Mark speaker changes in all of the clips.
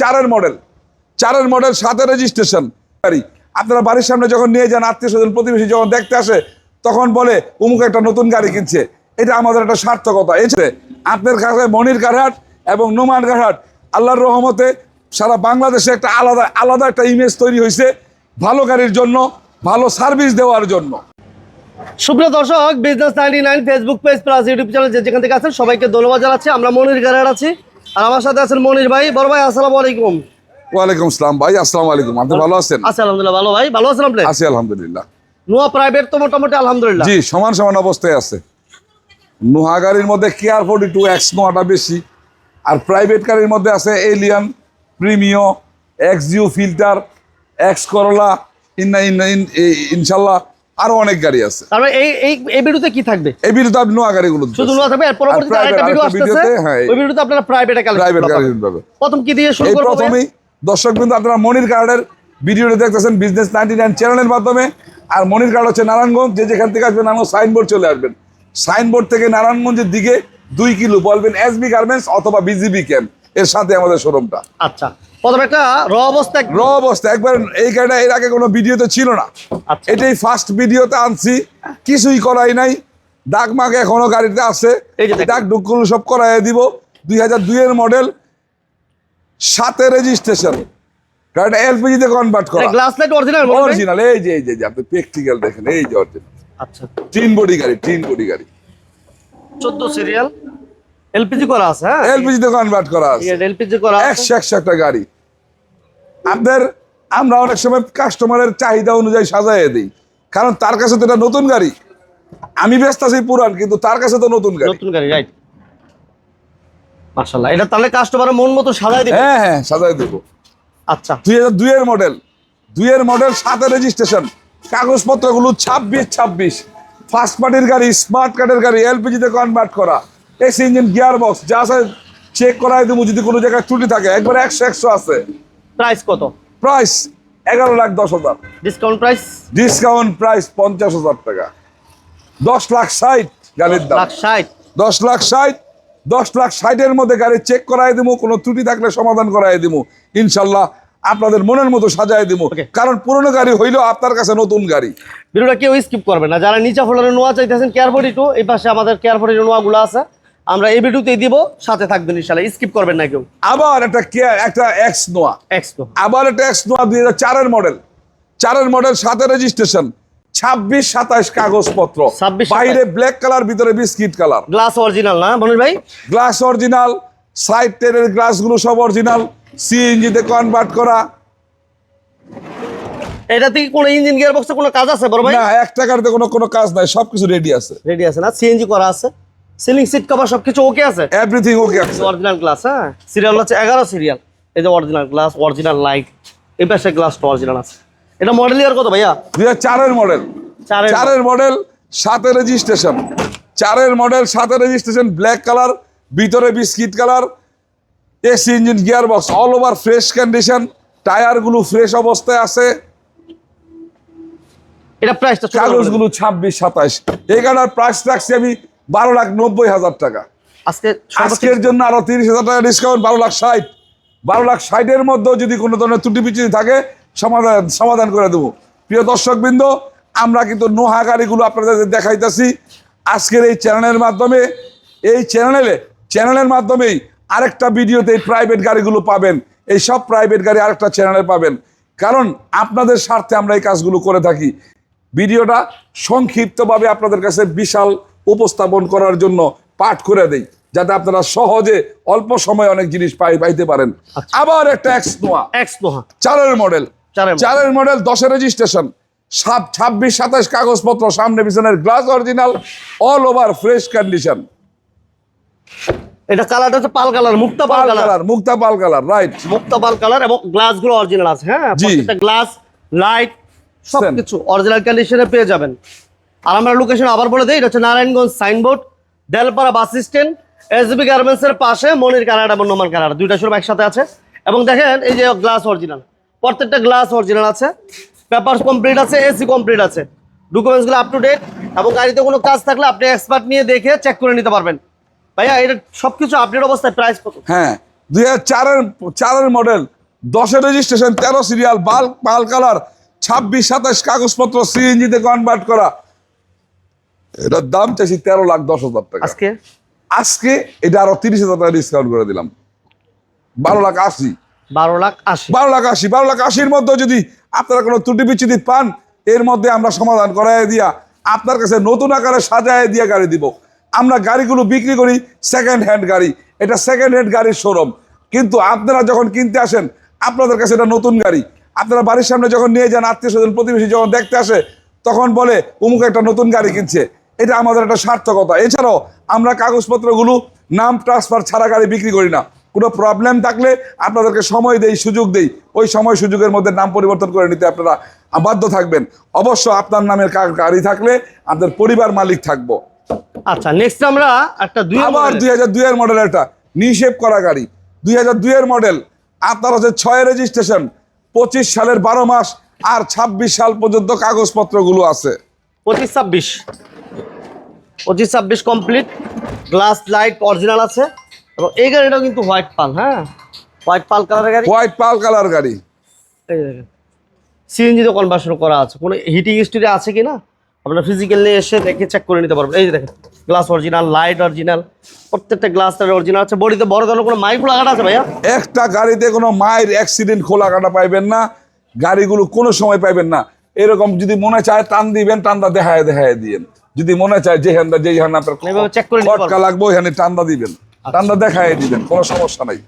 Speaker 1: চারের মডেল চারের মডেল সাথে রেজিস্ট্রেশন গাড়ি। আপনারা বাড়ির সামনে যখন নিয়ে যান, আত্মীয় স্বজন, প্রতিবেশী যখন দেখতে আসে, তখন বলে উমুক একটা নতুন গাড়ি কিনছে। এটা আমাদের একটা সার্থকতা। এসে আপনার কাছে মনির কারহাট এবং নোমান কারহাট আল্লাহর রহমতে সারা বাংলাদেশে একটা আলাদা আলাদা একটা ইমেজ তৈরি হয়েছে, ভালো গাড়ির জন্য, ভালো সার্ভিস দেওয়ার জন্য।
Speaker 2: সুপ্রিয় দর্শক business ninety nine Facebook page plus YouTube channel যেখান থেকে আছেন, সবাইকে ধন্যবাদ জানাচ্ছি। আমরা মনির গাড়ার আছি। আর আমার সাথে আছেন মনির ভাই। বড় ভাই আসসালামু আলাইকুম।
Speaker 1: ওয়ালাইকুম আসসালাম ভাই আসসালামু আলাইকুম। আপনি ভালো আছেন?
Speaker 2: আছি আলহামদুলিল্লাহ ভালো ভাই। ভালো আছেন আপনি?
Speaker 1: আছি আলহামদুলিল্লাহ।
Speaker 2: নোয়া প্রাইভেট তো মোটামুটি আলহামদুলিল্লাহ।
Speaker 1: জি সমান সমান অবস্থায় আছে। নোহা গাড়ির মধ্যে কেয়ার ফোর্টি টু এক্স নোয়াটা বেশি। আর প্রাইভেট গাড়ির মধ্যে আছে Allion Premio X G Fielder X Corolla in- ইনশাল্লাহ আরও অনেক গাড়ি আছে।
Speaker 2: তারপরে এই এই এই ভিডিওতে কি থাকবে?
Speaker 1: এই ভিডিওতে আপনি নোয়া গাড়িগুলো
Speaker 2: শুধু নোয়া থাকবে আর পরবর্তীতে আরেকটা ভিডিও
Speaker 1: ভিডিওতে, হ্যাঁ,
Speaker 2: ওই ভিডিওতে আপনারা প্রাইভেট
Speaker 1: প্রাইভেটে প্রাইভেট গাড়ি
Speaker 2: কালেকশন
Speaker 1: পাবে
Speaker 2: প্রথম কি দিয়ে শুরু করব
Speaker 1: প্রথমেই দর্শক বিন্দু আপনারা মনির কার্ডের ভিডিওটা দেখতেছেন বিজনেস নাইনটি নাইন চ্যানেলের মাধ্যমে। আর মনির কার্ড হচ্ছে নারায়ণগঞ্জ যে যেখান থেকে আসবেন নারায়ণগঞ্জ সাইনবোর্ড চলে আসবেন। সাইনবোর্ড থেকে নারায়ণগঞ্জের দিকে দুই কিলো বলবেন এসবি গার্মেন্টস অথবা বিজিবি ক্যাম্প এর সাথে আমাদের শোরুমটা
Speaker 2: আচ্ছা। প্রথমে একটা র অবস্থা
Speaker 1: র অবস্থা। একবার এই গাড়িটা এর আগে কোনো ভিডিওতে ছিল না।
Speaker 2: আচ্ছা।
Speaker 1: এটাই ফার্স্ট ভিডিওতে আনছি। কিছুই করাই নাই। ডাক মাগ এখনও গাড়িতে আছে। ডাক ডুকগুলো সব করাই দিব। দুই হাজার দুইয়ের মডেল সাথে রেজিস্ট্রেশন গাড়িটা এলপিজি তে কনভার্ট করা।
Speaker 2: গ্লাস লাইট অরিজিনাল
Speaker 1: অরিজিনাল এই যে এই যে আপনি প্র্যাকটিক্যাল দেখেন। এই যে অরিজিনাল
Speaker 2: আচ্ছা।
Speaker 1: তিন বডি গাড়ি তিন বডি গাড়ি।
Speaker 2: 14 সিরিয়াল এলপিজি করা আছে হ্যাঁ?
Speaker 1: এলপিজি তে কনভার্ট করা আছে।
Speaker 2: এলপিজি করা আছে।
Speaker 1: একশো একশো একটা গাড়ি। আপনার আমরা অনেক সময় কাস্টমারের চাহিদা অনুযায়ী সাজাইয়ে দিই। কারণ তার কাছে তো এটা নতুন গাড়ি। আমি ব্যস্ত আছি পুরান কিন্তু তার কাছে তো নতুন গাড়ি।
Speaker 2: নতুন গাড়ি রাইট মাশাআল্লাহ এটা তাহলে কাস্টমারের মন মতো সাজায় দিবে?
Speaker 1: হ্যাঁ হ্যাঁ সাজাই দেবো।
Speaker 2: আচ্ছা।
Speaker 1: দুই হাজার দুইয়ের মডেল দুইয়ের মডেল সাথে রেজিস্ট্রেশন কাগজপত্রগুলো ছাব্বিশ ছাব্বিশ। ফার্স্ট পার্টির গাড়ি স্মার্ট কার্ডের গাড়ি এলপিজিতে কনভার্ট করা। এসি ইঞ্জিন গিয়ার বক্স যা আছে চেক করাই দেবো যদি কোনো জায়গায় ত্রুটি থাকে। একবার একশো একশো আছে।
Speaker 2: প্রাইস কত?
Speaker 1: প্রাইস এগারো লাখ দশ হাজার।
Speaker 2: ডিসকাউন্ট প্রাইস
Speaker 1: ডিসকাউন্ট প্রাইস পঞ্চাশ হাজার টাকা। দশ লাখ ষাট গাড়ির দাম। দশ লাখ ষাট দশ লাখ ষাটের মধ্যে গাড়ি চেক করাই দিব কোনো ত্রুটি থাকলে সমাধান করাই দিব ইনশাল্লাহ আপনাদের মনের মতো সাজাই দিব. কারণ পুরনো গাড়ি হইলেও আপনার কাছে নতুন গাড়ি।
Speaker 2: ভিডিওটা কেউ স্কিপ করবে না। যারা নিচা ফোলারে নোয়া চাইতেছেন কেয়ার ফোর্টি টু এই পাশে আমাদের কেয়ার ফোর্টি নোয়াগুলো আছে। আমরা এই ভিডিওতেই দিব সাথে থাকবেন ইনশাল্লাহ স্কিপ করবেন না কেউ।
Speaker 1: আবার একটা কে- একটা এক্স নোয়া
Speaker 2: এক্সপো
Speaker 1: আবার একটা এক্স নোয়া দুই হাজার চারের মডেল চারের মডেল সাথে রেজিস্ট্রেশন ছাব্বিশ সাতাইশ কাগজপত্র।
Speaker 2: 26,
Speaker 1: বাইরে ব্ল্যাক কালার ভিতরে বিস্কিট কালার
Speaker 2: গ্লাস অরিজিনাল না মনির ভাই?
Speaker 1: গ্লাস অরিজিনাল সাইড টেনের গ্লাসগুলো সব অরিজিনাল সিএনজিতে কনভার্ট করা।
Speaker 2: এটা থেকে কোনো ইঞ্জিন গিয়ার বক্সে কোনো কাজ আছে বড় ভাই?
Speaker 1: না এক টাকারতে কোনো কোনো কাজ নাই সবকিছু রেডি আছে।
Speaker 2: রেডি আছে না? সিএনজি করা আছে? সিলিং সিট কভার সবকিছু ওকে আছে?
Speaker 1: এভরিথিং ওকে আছে।
Speaker 2: অরিজিনাল গ্লাস হ্যাঁ? সিরিয়াল হচ্ছে এগারো সিরিয়াল এই যে অরিজিনাল গ্লাস অরিজিনাল লাইট এই পাশে গ্লাসটা অরিজিনাল আছে। এটা মডেল ইয়ার কত ভাইয়া?
Speaker 1: দুই চারের মডেল
Speaker 2: চারের
Speaker 1: মডেল সাথে রেজিস্ট্রেশন চারের মডেল সাথে রেজিস্ট্রেশন ব্ল্যাক কালার ভিতরে biscuit colour AC engine gear box all over fresh condition টায়ারগুলো fresh অবস্থায় আছে।
Speaker 2: এটা প্রাইসটা
Speaker 1: কাগজগুলো ছাব্বিশ সাতাইশ এই গাড়ার প্রাইস রাখছি আমি বারো লাখ নব্বই হাজার টাকা।
Speaker 2: আজকে
Speaker 1: আজকের জন্য আরও তিরিশ হাজার টাকা ডিসকাউন্ট বারো লাখ ষাট। বারো লাখ ষাটের মধ্যেও যদি কোনো ধরনের ত্রুটি বিচ্যুতি থাকে সমাধান সমাধান করে দেবো। প্রিয় দর্শকবৃন্দ আমরা কিন্তু নোহা গাড়িগুলো আপনাদের দেখাইতেছি। আজকের এই চ্যানেলের মাধ্যমে এই চ্যানেলে চ্যানেলের মাধ্যমেই আরেকটা ভিডিওতে এই প্রাইভেট গাড়িগুলো পাবেন। এই সব প্রাইভেট গাড়ি আরেকটা চ্যানেলে পাবেন। কারণ আপনাদের স্বার্থে আমরা এই কাজগুলো করে থাকি। ভিডিওটা সংক্ষিপ্তভাবে আপনাদের কাছে বিশাল উপস্থাপন করার জন্য পাঠ করে দেই যাতে আপনারা সহজে অল্প সময়ে অনেক জিনিস পাই পাইতে পারেন। আবার একটা এক্স নোয়া।
Speaker 2: এক্স হ্যাঁ
Speaker 1: চারের মডেল
Speaker 2: চারের।
Speaker 1: মডেল দশের রেজিস্ট্রেশন সাত ছাব্বিশ সাতাশ কাগজপত্র সামনে পিছনের glass original all over fresh condition
Speaker 2: এটা কালারটা হচ্ছে পাল কালার মুক্তা পাল কালার
Speaker 1: মুক্তা পাল কালার রাইট
Speaker 2: মুক্তা পাল কালার এবং অরিজিনাল আছে হ্যাঁ? প্রত্যেকটা গ্লাস লাইট সবকিছু অরিজিনাল কন্ডিশনে পেয়ে যাবেন। আর আমরা লোকেশন আবার বলে দিই, এটা হচ্ছে Narayanganj signboard Delpara bus stand SB garments এর পাশে মনির কানাডা এবং নোমান কানাডা, দুইটা শোরুম একসাথে আছে। এবং দেখেন, এই যে গ্লাস অরিজিনাল প্রত্যেকটা গ্লাস অরিজিনাল আছে। পেপার কমপ্লিট আছে এসি কমপ্লিট আছে। ডকুমেন্টসগুলো আপ টু ডেট এবং গাড়িতে কোনো কাজ থাকলে আপনি এক্সপার্ট নিয়ে দেখে চেক করে নিতে পারবেন। ভাইয়া, এটা সবকিছু আপডেট অবস্থায় প্রাইস কত?
Speaker 1: হ্যাঁ দুই হাজার চারের মডেল দশের রেজিস্ট্রেশন তেরো সিরিয়াল বাল কালার ছাব্বিশ, সাতাশ, কাগজপত্র সিএনজিতে কনভার্ট করা। এটার দাম চাইছি তেরো লাখ দশ হাজার টাকা।
Speaker 2: আজকে?
Speaker 1: আজকে এটা আরও তিরিশ হাজার টাকা ডিসকাউন্ট করে দিলাম। বারো লাখ আশি।
Speaker 2: বারো লাখ আশি।
Speaker 1: বারো লাখ আশি বারো লাখ আশির মধ্যে যদি আপনারা কোনো ত্রুটি বিচ্ছুতি পান এর মধ্যে আমরা সমাধান করাই দিয়া আপনার কাছে নতুন আকারে সাজায় দিয়ে গাড়ি দিব। আমরা গাড়িগুলো বিক্রি করি সেকেন্ড হ্যান্ড গাড়ি। এটা সেকেন্ড হ্যান্ড গাড়ির শোরুম কিন্তু আপনারা যখন কিনতে আসেন আপনাদের কাছে এটা নতুন গাড়ি। আপনারা বাড়ির সামনে যখন নিয়ে যান আত্মীয় স্বজন প্রতিবেশী যখন দেখতে আসে তখন বলে উমুক একটা নতুন গাড়ি কিনছে। এটা আমাদের একটা সার্থকতা। এছাড়াও আমরা কাগজপত্রগুলো নাম ট্রান্সফার ছাড়া গাড়ি বিক্রি করি না। কোনো প্রবলেম থাকলে আপনাদেরকে সময় দেই সুযোগ দেই। ওই সময় সুযোগের মধ্যে নাম পরিবর্তন করে নিতে আপনারা বাধ্য থাকবেন। অবশ্য আপনার নামের গাড়ি থাকলে আপনার পরিবার মালিক থাকব।
Speaker 2: আচ্ছা নেক্সট আমরা একটা দুই
Speaker 1: আবার দুই হাজার দুইয়ের মডেল একটা নিষেপ করা গাড়ি। দুই হাজার দুইয়ের মডেল আপনার হচ্ছে ছয় রেজিস্ট্রেশন পঁচিশ সালের বারো মাস আর ছাব্বিশ সাল পর্যন্ত কাগজপত্রগুলো আছে।
Speaker 2: পঁচিশ ছাব্বিশ। পঁচিশ ছাব্বিশ কমপ্লিট গ্লাস লাইট অরিজিনাল আছে। এবং এই গাড়িটাও কিন্তু হোয়াইট পাল হ্যাঁ? হোয়াইট পাল কালারের গাড়ি।
Speaker 1: হোয়াইট পাল কালার গাড়ি।
Speaker 2: এই দেখেন সিএনজিতে কনভার্সন করা আছে। কোনো হিটিং হিস্ট্রি আছে কি না আপনারা ফিজিক্যালি এসে দেখে চেক করে নিতে পারবেন। এই যে দেখেন গ্লাস অরিজিনাল লাইট অরিজিনাল প্রত্যেকটা গ্লাস তার অরিজিনাল আছে। বডিতে বড় ধরনের কোনো মাইক লাগানো আছে ভাইয়া?
Speaker 1: একটা গাড়িতে কোনো মায়ের অ্যাক্সিডেন্ট খোলা কাটা পাইবেন না। গাড়িগুলো কোনো সময় পাইবেন না। এরকম যদি মনে চায় টান দিবেন টান্দা দেখায় দেখায় দিয়েন। যদি মনে চায় যে হ্যান্ডা যেই হ্যান্ড আপনার
Speaker 2: করে
Speaker 1: খটকা লাগবে ওইখানে টান্দা দিবেন। টান্দা দেখায় দিবেন কোনো সমস্যা নাই।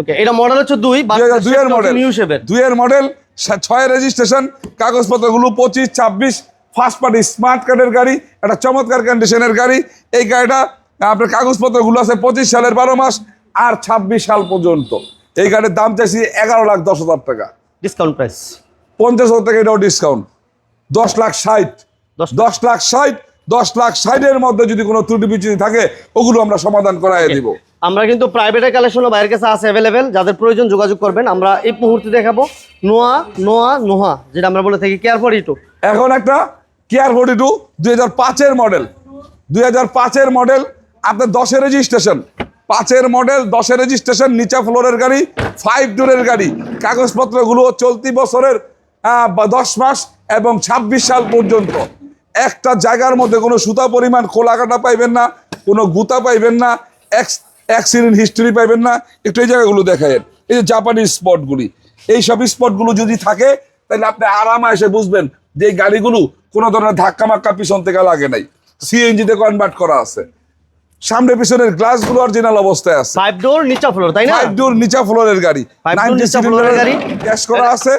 Speaker 2: ওকে এটা মডেল হচ্ছে দুই
Speaker 1: দুই মডেল ছয় রেজিস্ট্রেশন কাগজপত্রগুলো পঁচিশ ছাব্বিশ ফার্স্ট পার্টি স্মার্ট কার্ডের গাড়ি একটা চমৎকার কন্ডিশনের গাড়ি। এই গাড়িটা আপনার কাগজপত্রগুলো আছে পঁচিশ সালের বারো মাস আর ছাব্বিশ সাল পর্যন্ত। এই গাড়ির দাম চাইছি এগারো লাখ দশ হাজার টাকা।
Speaker 2: ডিসকাউন্ট প্রাইস
Speaker 1: পঞ্চাশ হাজার টাকা এটাও ডিসকাউন্ট দশ লাখ ষাট।
Speaker 2: দশ
Speaker 1: লাখ। ষাট দশ লাখ ষাটের মধ্যে যদি কোনো ত্রুটি বিচ্যুতি থাকে ওগুলো আমরা সমাধান করাই দিব।
Speaker 2: আমরা কিন্তু প্রাইভেটের কালেকশনও বাইরের কাছে আছে অ্যাভেলেবেল যাদের প্রয়োজন যোগাযোগ করবেন আমরা এই মুহূর্তে দেখাবো নোয়া নোয়া নোহা যেটা আমরা বলে থাকি কেয়ার ফর ইটু
Speaker 1: এখন একটা কেয়ার ফোর্টি টু দুই হাজার পাঁচের মডেল দুই হাজার পাঁচের মডেল আপনার দশের রেজিস্ট্রেশন পাঁচের মডেল দশের রেজিস্ট্রেশন নিচা ফ্লোরের গাড়ি ফাইভ ডোরের গাড়ি। কাগজপত্রগুলো চলতি বছরের দশ মাস এবং ছাব্বিশ সাল পর্যন্ত। একটা জায়গার মধ্যে কোনো সুতা পরিমাণ খোলা কাটা পাইবেন না কোনো গুতা পাইবেন না অ্যাক্সিডেন্ট হিস্ট্রি পাইবেন না। একটু এই জায়গাগুলো দেখায়েন। এই যে জাপানি স্পটগুলি এই সব স্পটগুলো যদি থাকে তাহলে আপনি আরামে এসে বুঝবেন যে এই গাড়িগুলো কোনো ধরনের ধাক্কা মাক্কা পিছন থেকে লাগে নাই। সিএনজিতে কনভার্ট করা আছে। সামনে পিছনের গ্লাসগুলো অরিজিনাল অবস্থায় আছে।
Speaker 2: ফাইভ ডোর নিচা ফ্লোর তাই না?
Speaker 1: ফাইভ ডোর নিচা ফ্লোরের গাড়ি।
Speaker 2: Door
Speaker 1: নাইনটি
Speaker 2: নিচা এর গাড়ি।
Speaker 1: ক্যাশ করা আছে।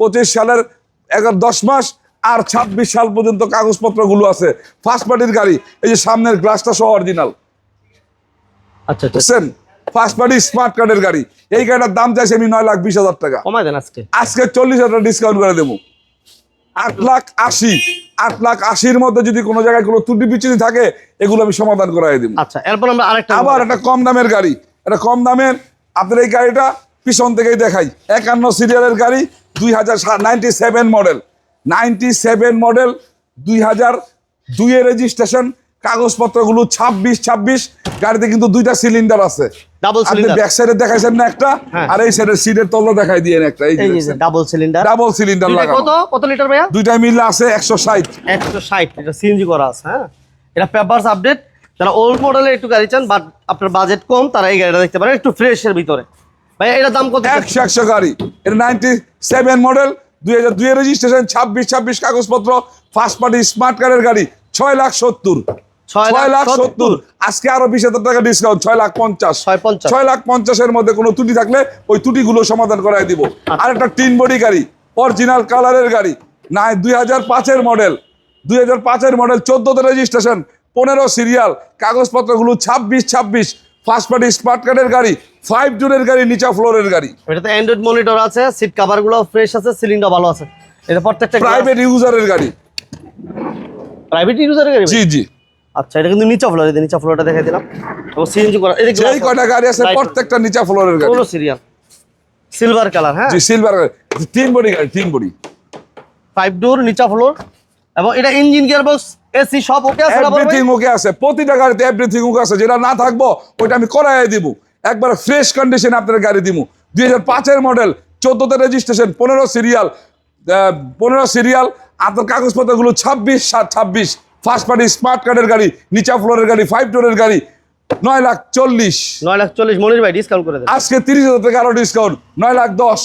Speaker 1: পঁচিশ সালের এগারো দশ মাস আর ছাব্বিশ সাল পর্যন্ত কাগজপত্রগুলো আছে। ফার্স্ট পার্টির গাড়ি এই যে সামনের গ্লাসটা সহ অরিজিনাল
Speaker 2: আচ্ছা আচ্ছা।
Speaker 1: বুঝছেন? ফার্স্ট পার্টি স্মার্ট কার্ডের গাড়ি। এই গাড়িটার দাম চাইছে আমি নয় লাখ বিশ হাজার টাকা।
Speaker 2: দেন আজকে।
Speaker 1: আজকে চল্লিশ হাজার ডিসকাউন্ট করে দেবো। আট লাখ আশি। আট লাখ আশির মধ্যে যদি কোনো জায়গায় কোনো ত্রুটি বিচ্ছুতি থাকে এগুলো আমি সমাধান করাই দেবো।
Speaker 2: আচ্ছা এরপর আমরা আরেকটা
Speaker 1: আবার একটা কম দামের গাড়ি। একটা কম দামের আপনার এই গাড়িটা পিছন থেকেই দেখাই। একান্ন সিরিয়ালের গাড়ি দুই হাজার ninety seven model ninety seven model দুই হাজার দুইয়ের রেজিস্ট্রেশন কাগজপত্রগুলো ছাব্বিশ ছাব্বিশ গাড়িতে কিন্তু দুইটা সিলিন্ডার আছে।
Speaker 2: ডাবল সিলিন্ডার
Speaker 1: ব্যাক সাইডে দেখাইছেন না একটা
Speaker 2: হ্যাঁ।
Speaker 1: আর এই সাইডের সিটের তলা দেখাই দিয়ে একটা এই
Speaker 2: এই যে ডাবল সিলিন্ডার
Speaker 1: ডাবল সিলিন্ডার
Speaker 2: কত? কত লিটার ভাইয়া?
Speaker 1: দুইটা মিলে আছে একশো ষাট।
Speaker 2: একশো ষাট এটা সিএনজি করা আছে হ্যাঁ। এটা পেপারস আপডেট যারা ওল্ড মডেলের একটু গাড়ি চান বাট আপনার বাজেট কম তারা এই গাড়িটা দেখতে পারেন একটু ফ্রেশের ভিতরে। ভাইয়া এটার দাম কত?
Speaker 1: একশো একশো গাড়ি। এটা নাইনটি সেভেন মডেল দুই হাজার দুই রেজিস্ট্রেশন ছাব্বিশ ছাব্বিশ কাগজপত্র ফার্স্ট পার্টি স্মার্ট কার্ডের গাড়ি ছয় লাখ সত্তর।
Speaker 2: ছয় লাখ। সত্তর।
Speaker 1: আজকে আরও বিশ হাজার টাকা ডিসকাউন্ট ছয় লাখ পঞ্চাশ।
Speaker 2: ছয়
Speaker 1: লাখ পঞ্চাশের মধ্যে কোনো ত্রুটি থাকলে ওই ত্রুটিগুলো সমাধান করাই দিব।
Speaker 2: আচ্ছা।
Speaker 1: আর একটা টিন বডি গাড়ি অরিজিনাল কালারের গাড়ি না দুই হাজার পাঁচের মডেল দুই হাজার পাঁচের মডেল চোদ্দতে রেজিস্ট্রেশন পনেরো সিরিয়াল কাগজপত্রগুলো ছাব্বিশ ছাব্বিশ। ফার্স্ট পার্টি স্মার্ট কার্ডের গাড়ি ফাইভ জোনের গাড়ি নিচা ফ্লোরের গাড়ি।
Speaker 2: এটাতে অ্যান্ড্রয়েড মনিটর আছে সিট কাভারগুলো ফ্রেশ আছে সিলিন্ডার ভালো আছে। এটা প্রত্যেকটা
Speaker 1: প্রাইভেট ইউজারের গাড়ি।
Speaker 2: প্রাইভেট ইউজারের গাড়ি?
Speaker 1: জি জি।
Speaker 2: আচ্ছা এটা কিন্তু নিচা ফ্লোর নিচা ফ্লোরটা দেখাই দিলাম। এবং সিএনজি করা এই
Speaker 1: যেই কয়টা গাড়ি আছে প্রত্যেকটা নিচা ফ্লোরের গাড়ি।
Speaker 2: পুরো সিরিয়াল সিলভার কালার হ্যাঁ?
Speaker 1: জি সিলভার তিন বডি গাড়ি তিন বডি
Speaker 2: ফাইভ ডোর নিচা ফ্লোর এবং এটা ইঞ্জিন গিয়ার বক্স এসি সব ওকে আছে
Speaker 1: এভরিথিং ওকে আছে। প্রতিটা গাড়িতে এভরিথিং ওকে আছে। যেটা না থাকব ওইটা আমি করাই দিব। একবার ফ্রেশ কন্ডিশনে আপনার গাড়ি দিব দুই হাজার পাঁচের মডেল চোদ্দোতে রেজিস্ট্রেশন পনেরো সিরিয়াল পনেরো সিরিয়াল আপনার কাগজপত্রগুলো ছাব্বিশ সাত ছাব্বিশ। ফার্স্ট পার্টি স্মার্ট কার্ডের গাড়ি নিচা ফ্লোরের গাড়ি ফাইভ ডোরের গাড়ি নয় লাখ চল্লিশ।
Speaker 2: নয় লাখ চল্লিশ। মনির ভাই ডিসকাউন্ট করে
Speaker 1: আজকে তিরিশ হাজার টাকা আরও ডিসকাউন্ট নয় লাখ দশ।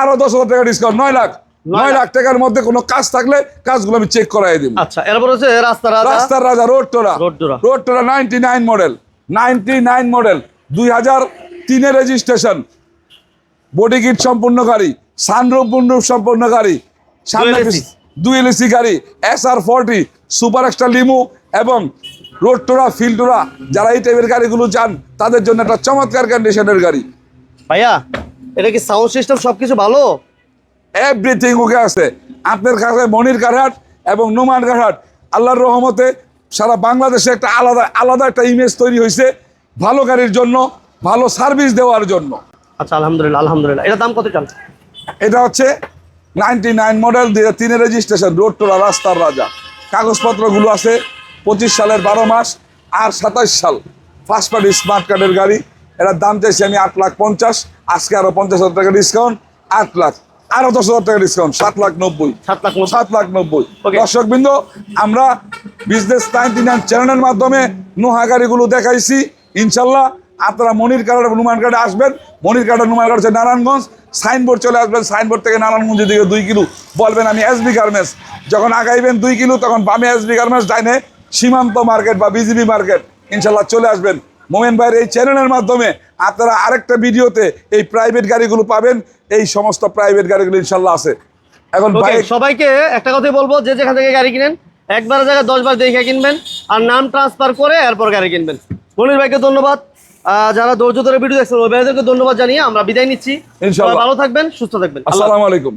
Speaker 1: আরও দশ হাজার টাকা ডিসকাউন্ট নয় লাখ। নয় লাখ টাকার মধ্যে কোনো কাজ থাকলে কাজগুলো আমি চেক করাই দিব।
Speaker 2: আচ্ছা এরপর হচ্ছে রাস্তা রাজা।
Speaker 1: রাস্তার রাজা রোড টোরা।
Speaker 2: রোড টোরা।
Speaker 1: Road টোরা ninety nine model ninety nine model দুই হাজার তিনের রেজিস্ট্রেশন বডি কিট সম্পূর্ণ গাড়ি সানরুফ মুন্ডুপ সম্পূর্ণ গাড়ি সামনে দুই এলএসি গাড়ি S R forty super extra limo এবং রোড টোরা ফিল্ড টোরা যারা এই টাইপের গাড়িগুলো চান তাদের জন্য একটা চমৎকার কন্ডিশনের গাড়ি।
Speaker 2: ভাইয়া এটা কি সাউন্ড সিস্টেম সবকিছু ভালো?
Speaker 1: এভরিথিং ওকে আছে। আপনার কাছে মনির কারহাট এবং নোমান কারহাট। আল্লাহর রহমতে সারা বাংলাদেশে একটা আলাদা আলাদা একটা ইমেজ তৈরি হয়েছে ভালো গাড়ির জন্য ভালো সার্ভিস দেওয়ার জন্য।
Speaker 2: আচ্ছা আলহামদুলিল্লাহ আলহামদুলিল্লাহ। এটা দাম কত চান?
Speaker 1: এটা হচ্ছে নাইনটি নাইন মডেল দুই হাজার তিনের রেজিস্ট্রেশন রোড টোলা রাস্তার রাজা। কাগজপত্রগুলো আছে পঁচিশ সালের বারো মাস আর সাতাশ সাল। ফার্স্ট পার্টি স্মার্ট কার্ডের গাড়ি। এটার দাম চাইছি আমি আট লাখ পঞ্চাশ আজকে আরও পঞ্চাশ হাজার টাকা ডিসকাউন্ট আট লাখ। আরও দশ হাজার টাকা ডিসকাউন্ট সাত লাখ নব্বই।
Speaker 2: সাত লাখ
Speaker 1: সাত লাখ নব্বই. দর্শক বিন্দু আমরা বিজনেস নাইনটি নাইন চ্যানেলের মাধ্যমে নোহা গাড়িগুলো দেখাইছি। ইনশাল্লাহ আপনারা মনির কার্ড এবং নুমান কার্ডে আসবেন। মনির কার্ড নুমান কার্ড হচ্ছে নারায়ণগঞ্জ। সাইনবোর্ড চলে আসবেন সাইনবোর্ড থেকে নারায়ণগঞ্জের দিকে দুই কিলো। বলবেন আমি এসবি গার্মেন্টস যখন আগাইবেন দুই কিলো তখন বামে এসবি গার্মেন্টস ডাইনে সীমান্ত মার্কেট বা বিজিবি মার্কেট। ইনশাল্লাহ চলে আসবেন। মোমেন ভাইয়ের এই চ্যানেলের মাধ্যমে আপনারা আরেকটা ভিডিওতে এই প্রাইভেট গাড়িগুলো পাবেন। এই সমস্ত প্রাইভেট গাড়িগুলো ইনশাল্লাহ আছে। এখন
Speaker 2: সবাইকে একটা কথাই বলব যে যেখান থেকে গাড়ি কিনেন একবার জায়গায় দশ বার দেখে কিনবেন আর নাম ট্রান্সফার করে এরপর গাড়ি কিনবেন। মনির ভাইকে ধন্যবাদ। যারা ধৈর্য ধরে ভিডিও দেখছেন ওই ভাইদেরকে ধন্যবাদ জানিয়ে আমরা বিদায় নিচ্ছি। ভালো থাকবেন সুস্থ থাকবেন।
Speaker 1: আসসালামু আলাইকুম।